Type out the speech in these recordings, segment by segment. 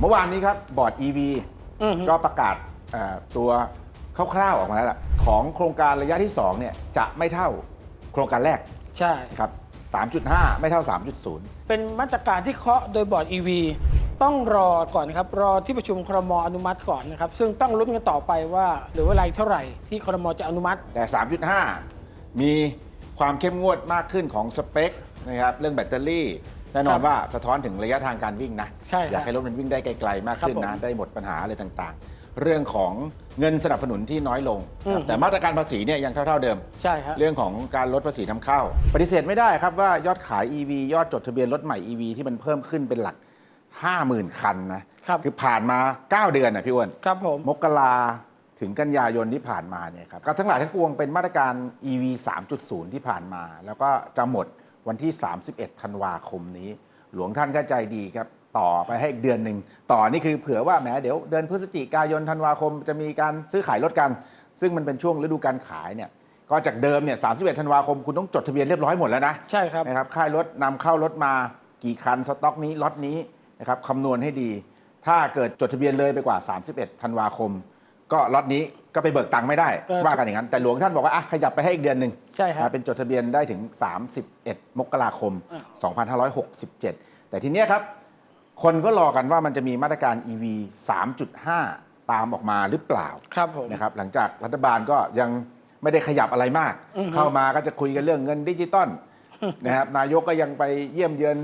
เมื่อวานนี้ครับบอร์ด EV อือฮึก็ประกาศเอ่อตัวคร่าวๆออกมาแล้วล่ะของโครงการระยะที่2เนี่ยจะไม่เท่าโครงการแรกใช่ครับ 3.5 ไม่เท่า 3.0 เป็นมาตรการที่เคาะโดยบอร์ด EV ต้องรอก่อนนะครับรอที่ประชุมครมอนุมัติก่อนนะครับ ซึ่งต้องลุ้นกันต่อไปว่าเหรือเวลาอีกเท่าไหร่ที่ครมจะอนุมัติ แต่ 3.5 มีความเข้มงวดมากขึ้นของสเปคนะครับเรื่องแบตเตอรี่ แน่นอครันบว่าสะท้อนถึงระยะทางการวิ่งนะ ใช่ครับอยากให้รถมันวิ่งได้ไกลๆมากขึ้นครับนะผมได้หมดปัญหาอะไรต่างๆ เรื่องของเงินสนับสนุนที่น้อยลงนะครับอืม แต่มาตรการภาษีเนี่ยยังเท่าๆเดิม ใช่ฮะ เรื่องของการลดภาษีนำเข้า ปฏิเสธไม่ได้ครับว่ายอดขาย EV ยอดจดทะเบียนรถใหม่ EV ที่มันเพิ่มขึ้นเป็นหลัก 50,000 คันนะครับ อผ่านมา 9 เดือนนะพี่อ้วน ครับผม มกราถึงกันยายนที่ผ่านมาเนี่ยครับก็ทั้งหลายทั้งปวงเป็นมาตรการ EV 3.0 ที่ผ่านมา แล้วก็จะหมด วันที่ 31 ธันวาคมนี้ หลวงท่านก็ใจดีครับ ต่อไปให้อีกเดือนหนึ่ง ต่อนี่คือเผื่อว่าแหมเดี๋ยวเดือนพฤศจิกายนธันวาคมจะมีการซื้อขายรถกัน ซึ่งมันเป็นช่วงฤดูการขายเนี่ยก็จากเดิมเนี่ย31 ธันวาคมคุณต้องจดทะเบียนเรียบร้อยหมดแล้วนะใช่ครับนะครับค่ายรถนำเข้ารถมากี่คันสต็อกนี้ล็อตนี้นะครับคำนวณให้ดี ถ้าเกิดจดทะเบียนเลยไปกว่า 31 ธันวาคม ก็ล็อตนี้ ก็ไปเบิกตังค์ไม่ได้ เออ ว่ากันอย่างนั้น แต่หลวงท่านบอกว่าอะขยับไปให้อีกเดือนหนึ่งใช่ครับนะเป็นจดทะเบียนได้ถึง 31 มกราคมอ่า2567 แต่ทีเนี้ยครับ คนก็รอกันว่ามันจะมีมาตรการ EV 3.5 ตามออกมาหรือเปล่า ครับผม นะครับหลังจากรัฐบาลก็ยังไม่ได้ขยับอะไรมาก เข้ามาก็จะคุยกันเรื่องเงินดิจิตอลนะครับนายกก็ยังไปเยี่ยมเยือน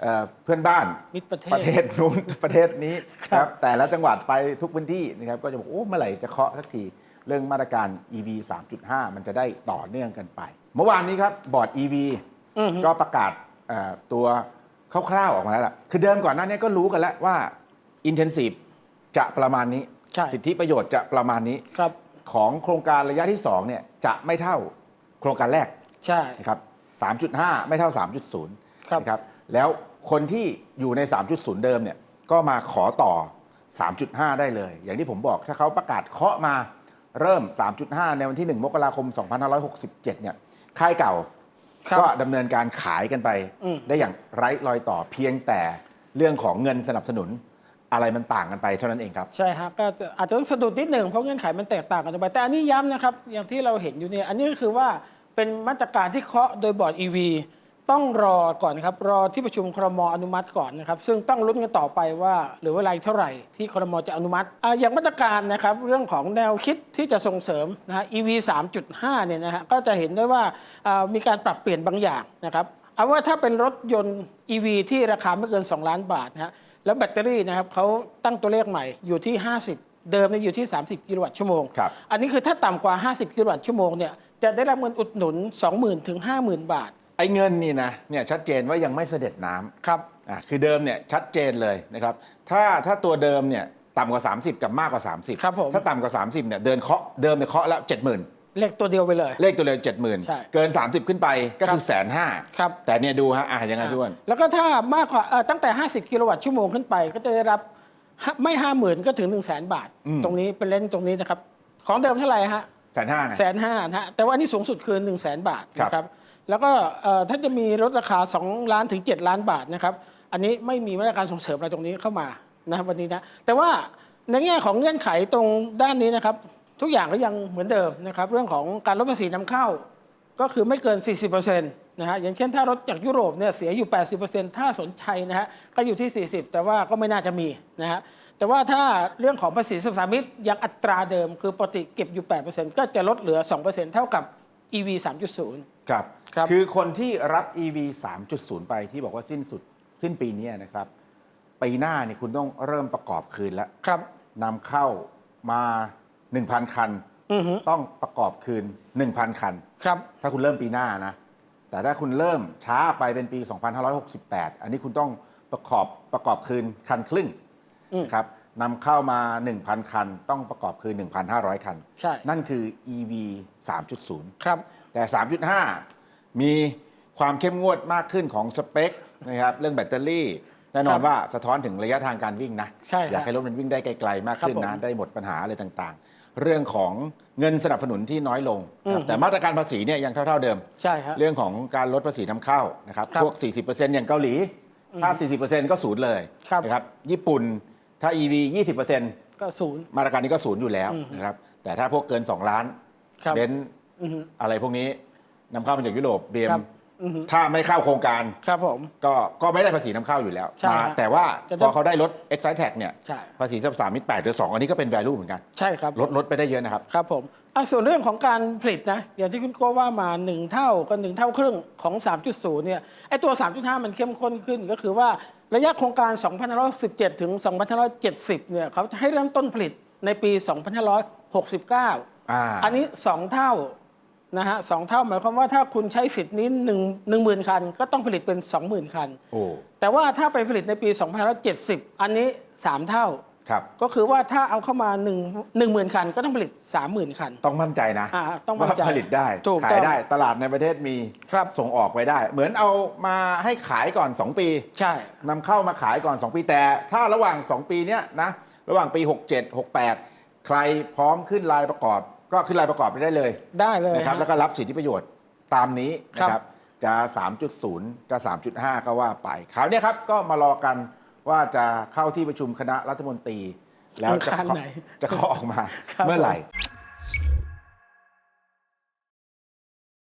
เอ่อเพื่อนบ้านมิตรประเทศ ประเทศนู้น ประเทศนี้ครับนะครับ แต่ละจังหวัดไปทุกพื้นที่นะครับก็จะบอกโอ้เมื่อไหร่จะเคาะสักทีเรื่องมาตรการ EV 3.5 มันจะได้ต่อเนื่องกันไป เมื่อวานนี้ครับบอร์ด EV อือฮึก็ประกาศเอ่อตัวคร่าวๆออกมาแล้วล่ะคือเดิมก่อนหน้านี้ก็รู้กันแล้วว่า Intensive จะประมาณนี้ ใช่ สิทธิประโยชน์จะประมาณนี้ ครับ ของโครงการระยะที่2เนี่ยจะไม่เท่าโครงการแรกใช่ นะครับ 3.5 ไม่เท่า 3.0 ครับ นะครับ แล้ว คนที่อยู่ใน 3.0 เดิมเนี่ยก็มาขอต่อ 3.5 ได้เลย อย่างที่ผมบอกถ้าเขาประกาศเคาะมาเริ่ม 3.5 ในวันที่ 1 มกราคม 2567 เนี่ยค่ายเก่าครับก็ดำเนินการขายกันไปอืมได้อย่างไร้รอยต่อเพียงแต่เรื่องของเงินสนับสนุนอะไรมันต่างกันไปเท่านั้นเองครับใช่ฮะก็อาจจะต้องสะดุดนิดหนึ่งเพราะเงื่อนไขมันแตกต่างกันไปแต่อันนี้ย้ำนะครับอย่างที่เราเห็นอยู่เนี่ยอันนี้ก็คือว่าเป็นมาตรการที่เคาะโดยบอร์ด EV ต้องรอก่อนนะครับ รอที่ประชุมครมอนุมัติก่อนนะครับ ซึ่งต้องลุ้นกันต่อไปว่าเหรือเวลาอีกเท่าไหร่ที่ครมจะอนุมัติอ่าอย่างมาตรการนะครับเรื่องของแนวคิดที่จะส่งเสริมนะฮะ EV 3.5 เนี่ยนะฮะก็จะเห็นได้ว่าอ่ามีการปรับเปลี่ยนบางอย่างนะครับเอาว่าถ้าเป็นรถยนต์ EV ที่ราคาไม่เกิน 2 ล้านบาทนะฮะแล้วแบตเตอรี่นะครับเขาตั้งตัวเลขใหม่อยู่ที่ 50 เดิมเนี่ยอยู่ที่ 30 กิโลวัตต์ชั่วโมง ครับ อันนี้คือถ้าต่ำกว่า 50 กิโลวัตต์ชั่วโมงเนี่ยจะได้รับเงินอุดหนุน 20,000ถึง50,000 บาท ไอ้เงินนี่นะเนี่ยชัดเจนว่ายังไม่เสด็จน้ำครับอะคือเดิมเนี่ยชัดเจนเลยนะครับถ้าถ้าตัวเดิมเนี่ยต่ำกว่า 30 กับมากกว่า 30ครับผม ถ้าต่ำกว่า 30เนี่ยเดินเคาะเดิมเนี่ยเคาะแล้ว 70,000 เลขตัวเดียวไปเลย เลขตัวเดิมใช่70,000เกิน 30 ขึ้นไปก็คือแสนห้าครับ แต่เนี่ยดูฮะอะยังไงพี่อ้วน แล้วก็ถ้ามากกว่าเอ่อตั้งแต่ 50 กิโลวัตต์ชั่วโมงขึ้นไป ก็จะได้รับห้าไม่50,000ก็ถึง1 0 0 0 0แบาทอืมตรงนี้เป็นเลนส์ตรงนี้นะครับ ของเดิมเท่าไหร่ฮะแสนห้าไง แสนห้านะฮะแต่ว่าอันนี้สูงสุดคือ1 0 0 0 0แบาทครับนะครับ แล้วก็เอ่อถ้าจะมีลดราคา 2 ล้านถึง 7 ล้านบาทนะครับ อันนี้ไม่มีมาตรการส่งเสริมอะไรตรงนี้เข้ามานะครับวันนี้นะ แต่ว่าในแง่ของเงื่อนไขตรงด้านนี้นะครับ ทุกอย่างก็ยังเหมือนเดิมนะครับ เรื่องของการลดภาษีนำเข้า ก็คือไม่เกิน 40%นะฮะอย่างเช่นถ้ารถจากยุโรปเนี่ยเสียอยู่ 80%ถ้าสนใจนะฮะก็อยู่ที่ 40 แต่ว่าก็ไม่น่าจะมีนะฮะแต่ว่าถ้าเรื่องของภาษีสรรพสามิตยังอัตราเดิม คือปกติเก็บอยู่ 8%ก็จะลดเหลือ 2%เท่ากับ EV 3.0 ครับครับ คือคนที่รับ EV 3.0 ไปที่บอกว่าสิ้นสุดสิ้นปีเนี้นะครับปีหน้านี่คุณต้องเริ่มประกอบคืนแล้วครับนำเข้ามา 1,000 คัน อือฮึต้องประกอบคืน 1,000 คัน ครับ ถ้าคุณเริ่มปีหน้านะ แต่ถ้าคุณเริ่มช้าไปเป็นปี 2568 อันนี้คุณต้องประกอบประกอบคืนคันครึ่งอืมครับ นำเข้ามา 1,000 คัน ต้องประกอบคืน1,500 คัน ใช่ นั่นคือ EV 3.0 ครับ แต่ 3.5 มีความเข้มงวดมากขึ้นของสเปคนะครับเรื่องแบตเตอรี่ แน่นอนครับว่าสะท้อนถึงระยะทางการวิ่งนะ ใช่ครับอยากให้รถมันวิ่งได้ไกลๆมากขึ้นครับนะผมได้หมดปัญหาอะไรต่างๆ เรื่องของเงินสนับสนุนที่น้อยลงนะครับอืม แต่มาตรการภาษีเนี่ยยังเท่าๆเดิม ใช่ฮะ เรื่องของการลดภาษีนำเข้านะครับครับพวก 40%อย่างเกาหลี ถ้า 40%ก็ศูนย์เลยครับนะครับญี่ปุ่น ถ้า EV 20%ก็ศูนย์ มาตรการนี้ก็ศูนย์อยู่แล้วนะครับ แต่ถ้าพวกเกิน 2 ล้านครับเบนซ์อือฮึอะไรพวกนี้นำเข้ามาจากยุโรปเบียมครับอือฮึถ้าไม่เข้าโครงการครับผม ก็ก็ไม่ได้ภาษีนำเข้าอยู่แล้วใช่มาฮะแต่ว่าจะพได้อเขาได้ลด excise tax เนี่ยใช่ ภาษีสัมสามิตแปดหรือสองอันนี้ก็เป็น value เหมือนกัน ใช่ครับ ลดลดไปได้เยอะนะครับ ครับผมอะส่วนเรื่องของการผลิตนะ อย่างที่คุณโก้ว่ามา 1 เท่ากับ1เท่าครึ่งของ 3.0 เนี่ย ไอตัว 3.5 มันเข้มข้นขึ้นก็คือว่า ระยะโครงการ 2517 ถึง 2570 เนี่ยเขาจะให้เริ่มต้นผลิตในปี 2569 อ่า อันนี้ 2 เท่านะฮะสองเท่าหมายความว่าถ้าคุณใช้สิทธิ์นี้1 1 0,000คัน ก็ต้องผลิตเป็น 20,000 คัน โอ้ แต่ว่าถ้าไปผลิตในปี 2570 อันนี้ 3 เท่า ครับ ก็คือว่าถ้าเอาเข้ามา1 1 0,000 คัน ก็ต้องผลิต 30,000 คัน ต้องมั่นใจนะอ่าต้องมั่นใจว่าผลิตได้ถูกขาต้ยองได้ตลาดในประเทศมีครับ ส่งออกไปได้ เหมือนเอามาให้ขายก่อน 2 ปีใช่ นำเข้ามาขายก่อน 2 ปีแต่ ถ้าระหว่าง 2 ปีเนี้ยนะระหว่างปี 67 68 ใครพร้อมขึ้นรายประกอบ ก็ขึ้นรายประกอบไปได้เลยได้เลยนะครับฮะ แล้วก็รับสิทธิประโยชน์ตามนี้นะคครัรับ บจะ 3.0 จะ 3.5 ก็ว่าไปคราวเนี้ยครับก็มารอกัน ว่าจะเข้าที่ประชุมคณะรัฐมนตรี แล้วจะอังคารเคาะไหนจะเคาะออกมาครับเมื่อไหร่ผม